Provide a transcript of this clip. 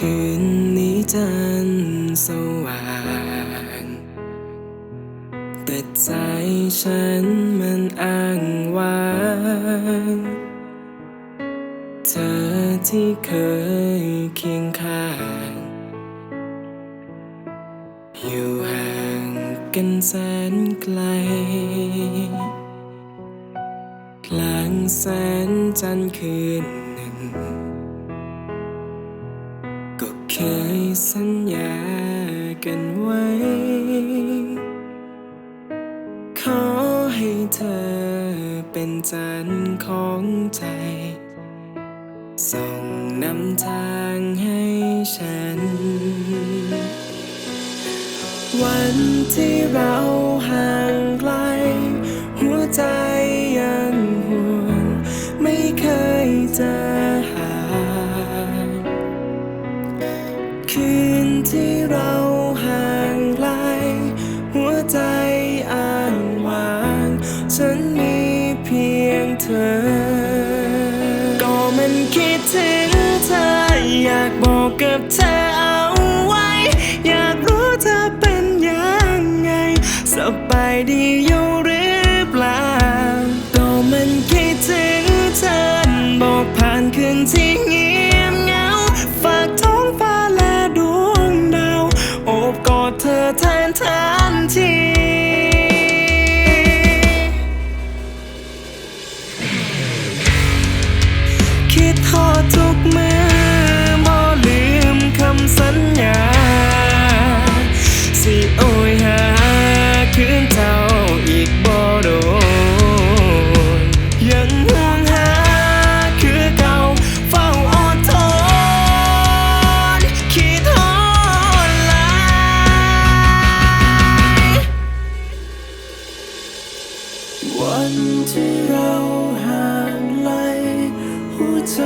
จันทร์สว่าง แต่ใจฉันมันอ้างว้าง เธอที่เคยเคียงข้าง อยู่ห่างกันแสนไกลกลางแสนจันทร์คืนหนึ่ง ยสัญญากันไว้ ขอให้เธอเป็นจันทร์ของใจ ส่งนำทางให้ฉัน วันที่เราห่าง คืนที่เราห่างไกล หัวใจอ้างว้าง ฉันมีเพียงเธอ ก็มันคิดถึงเธอ อยากบอกกับเธอเอา ธอแทนทันที วันที่เราห่างไกลหัวใจ